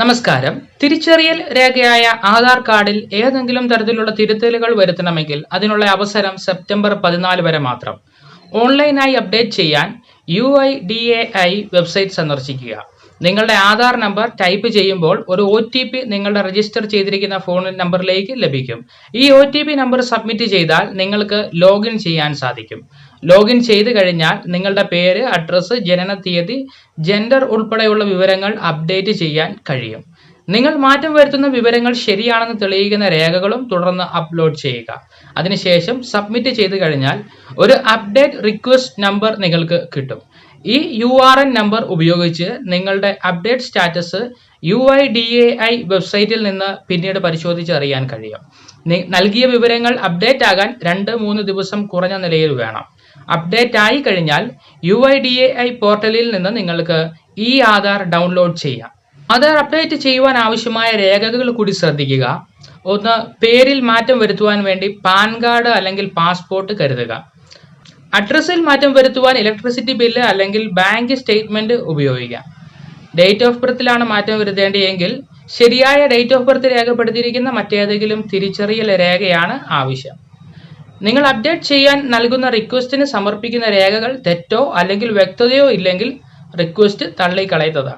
നമസ്കാരം. തിരിച്ചറിയൽ രേഖയായ ആധാർ കാർഡിൽ ഏതെങ്കിലും തരത്തിലുള്ള തിരുത്തലുകൾ വരുത്തണമെങ്കിൽ അതിനുള്ള അവസരം സെപ്റ്റംബർ പതിനാല് വരെ മാത്രം. ഓൺലൈനായി അപ്ഡേറ്റ് ചെയ്യാൻ U I D A I website സന്ദർശിക്കുക. നിങ്ങളുടെ ആധാർ നമ്പർ ടൈപ്പ് ചെയ്യുമ്പോൾ ഒരു ഒ ടി പി നിങ്ങളുടെ രജിസ്റ്റർ ചെയ്തിരിക്കുന്ന ഫോൺ നമ്പറിലേക്ക് ലഭിക്കും. ഈ O T P number submit ചെയ്താൽ നിങ്ങൾക്ക് ലോഗിൻ ചെയ്യാൻ സാധിക്കും. ലോഗിൻ ചെയ്ത് കഴിഞ്ഞാൽ നിങ്ങളുടെ പേര് അഡ്രസ്സ് ജനന തീയതി ജെൻഡർ ഉൾപ്പെടെയുള്ള വിവരങ്ങൾ അപ്ഡേറ്റ് ചെയ്യാൻ കഴിയും. നിങ്ങൾ മാറ്റം വരുത്തുന്ന വിവരങ്ങൾ ശരിയാണെന്ന് തെളിയിക്കുന്ന രേഖകളും തുടർന്ന് അപ്ലോഡ് ചെയ്യുക. അതിനുശേഷം സബ്മിറ്റ് ചെയ്ത് കഴിഞ്ഞാൽ ഒരു അപ്ഡേറ്റ് റിക്വസ്റ്റ് നമ്പർ നിങ്ങൾക്ക് കിട്ടും. ഈ യു ആർ എൻ നമ്പർ ഉപയോഗിച്ച് നിങ്ങളുടെ update status U I D A I വെബ്സൈറ്റിൽ നിന്ന് പിന്നീട് പരിശോധിച്ചറിയാൻ കഴിയും. നൽകിയ വിവരങ്ങൾ അപ്ഡേറ്റ് ആകാൻ രണ്ട് മൂന്ന് ദിവസം കുറഞ്ഞ നിലയിൽ വേണം. അപ്ഡേറ്റ് ആയി കഴിഞ്ഞാൽ U I D A I പോർട്ടലിൽ നിന്ന് നിങ്ങൾക്ക് ഈ ആധാർ ഡൗൺലോഡ് ചെയ്യാം. ആധാർ അപ്ഡേറ്റ് ചെയ്യുവാൻ ആവശ്യമായ രേഖകൾ കൂടി ശ്രദ്ധിക്കുക. ഒന്ന് പേരിൽ മാറ്റം വരുത്തുവാൻ വേണ്ടി പാൻ കാർഡ് അല്ലെങ്കിൽ പാസ്പോർട്ട് കരുതുക. അഡ്രസ്സിൽ മാറ്റം വരുത്തുവാൻ ഇലക്ട്രിസിറ്റി ബില്ല് അല്ലെങ്കിൽ ബാങ്ക് സ്റ്റേറ്റ്മെന്റ് ഉപയോഗിക്കാം. ഡേറ്റ് ഓഫ് ബർത്തിലാണ് മാറ്റം വരുത്തേണ്ടതെങ്കിൽ ശരിയായ ഡേറ്റ് ഓഫ് ബർത്ത് രേഖപ്പെടുത്തിയിരിക്കുന്ന മറ്റേതെങ്കിലും തിരിച്ചറിയൽ രേഖയാണ് ആവശ്യം. നിങ്ങൾ അപ്ഡേറ്റ് ചെയ്യാൻ നൽകുന്ന റിക്വസ്റ്റിന് സമർപ്പിക്കുന്ന രേഖകൾ തെറ്റോ അല്ലെങ്കിൽ വ്യക്തതയോ ഇല്ലെങ്കിൽ റിക്വസ്റ്റ് തള്ളിക്കളയുന്നതാണ്.